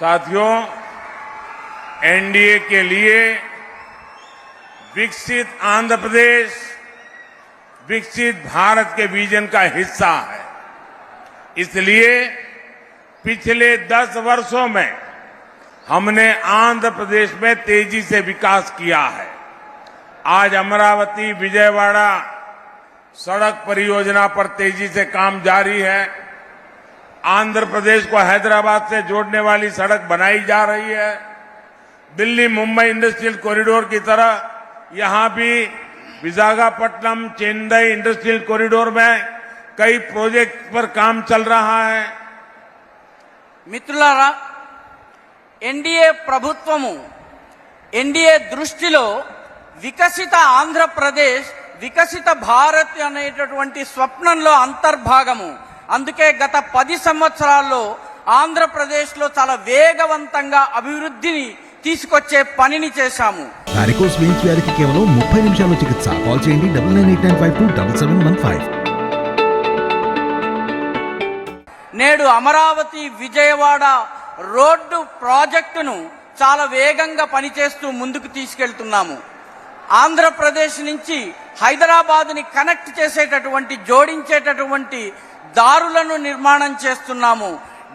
साथियों, एनडीए के लिए विकसित आंध्र प्रदेश, विकसित भारत के विजन का हिस्सा है। इसलिए पिछले दस वर्षों में हमने आंध्र प्रदेश में तेज़ी से विकास किया है। आज अमरावती, विजयवाड़ा सड़क परियोजना पर तेज़ी से काम जारी है। आंध्र प्रदेश को हैदराबाद से जोड़ने वाली सड़क बनाई जा रही है दिल्ली मुंबई इंडस्ट्रियल कॉरिडोर की तरह यहां भी विशाखापट्टनम चेन्नई इंडस्ट्रियल कॉरिडोर में कई प्रोजेक्ट पर काम चल रहा है మిత్రులారా ఎన్డీఏ ప్రభుత్వము ఎన్డీఏ దృష్టిలో వికసిత ఆంధ్రప్రదేశ్ వికసిత భారత్ అనేటటువంటి స్వప్నంలో అంతర్భాగము అందుకే గత పది సంవత్సరాల్లో ఆంధ్రప్రదేశ్లో చాలా వేగవంతంగా అభివృద్ధిని తీసుకొచ్చే పనిని చేశాము. వారికోస్ వెయిన్స్ వ్యాధికి కేవలం ముప్పై నిమిషాల్లో చికిత్స. కాల్ చేయండి double nine eight nine five two double seven one five నేడు అమరావతి విజయవాడ రోడ్డు ప్రాజెక్టును చాలా వేగంగా పనిచేస్తూ ముందుకు తీసుకెళ్తున్నాము. ఆంధ్రప్రదేశ్ నుంచి హైదరాబాద్ని కనెక్ట్ చేసేటటువంటి జోడించేటటువంటి దారులను నిర్మాణం చేస్తున్నాము.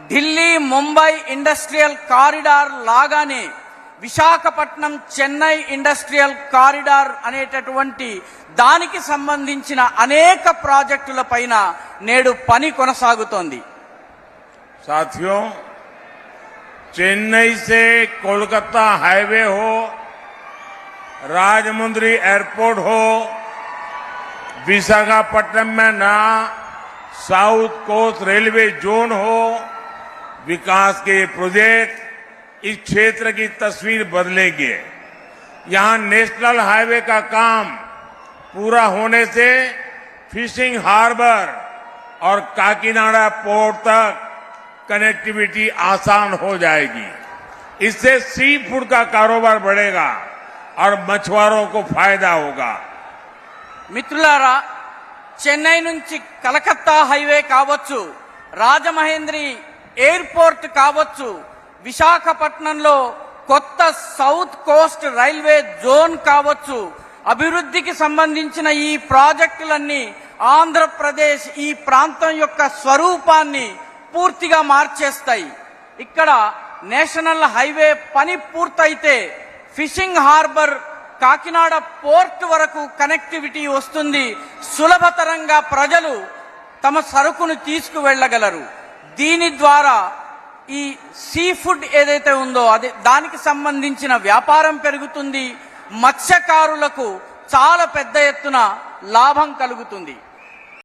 ఢిల్లీ ముంబై ఇండస్ట్రియల్ కారిడార్ లాగానే విశాఖపట్నం చెన్నై ఇండస్ట్రియల్ కారిడార్ అనేటటువంటి దానికి సంబంధించిన అనేక ప్రాజెక్టుల పైన నేడు పని కొనసాగుతోంది. సాధ్యం చెన్నై సే కోల్కతా హైవే హో राजमुंद्री एयरपोर्ट हो, विशाखापट्टनम में नया साउथ कोस्ट रेलवे जोन हो, विकास के प्रोजेक्ट इस क्षेत्र की तस्वीर बदलेंगे। यहाँ नेशनल हाईवे का काम पूरा होने से फिशिंग हार्बर और काकीनाडा पोर्ट तक कनेक्टिविटी आसान हो जाएगी। इससे सी फ़ूड का कारोबार बढ़ेगा। और मछुआरों को फायदा होगा మిత్రులారా చెన్నై నుంచి కలకత్తా హైవే కావచ్చు రాజమహేంద్రి ఎయిర్పోర్ట్ కావచ్చు విశాఖపట్నంలో కొత్త సౌత్ కోస్ట్ రైల్వే జోన్ కావచ్చు అభివృద్ధికి సంబంధించిన ఈ ప్రాజెక్టులన్నీ ఆంధ్రప్రదేశ్ ఈ ప్రాంతం యొక్క స్వరూపాన్ని పూర్తిగా మార్చేస్తాయి ఇక్కడ నేషనల్ హైవే పని పూర్తయితే ఫిషింగ్ హార్బర్ కాకినాడ పోర్ట్ వరకు కనెక్టివిటీ వస్తుంది. సులభతరంగా ప్రజలు తమ సరుకును తీసుకువెళ్ళగలరు. దీని ద్వారా ఈ సీ ఫుడ్ ఏదైతే ఉందో అది దానికి సంబంధించిన వ్యాపారం పెరుగుతుంది. మత్స్యకారులకు చాలా పెద్ద ఎత్తున లాభం కలుగుతుంది.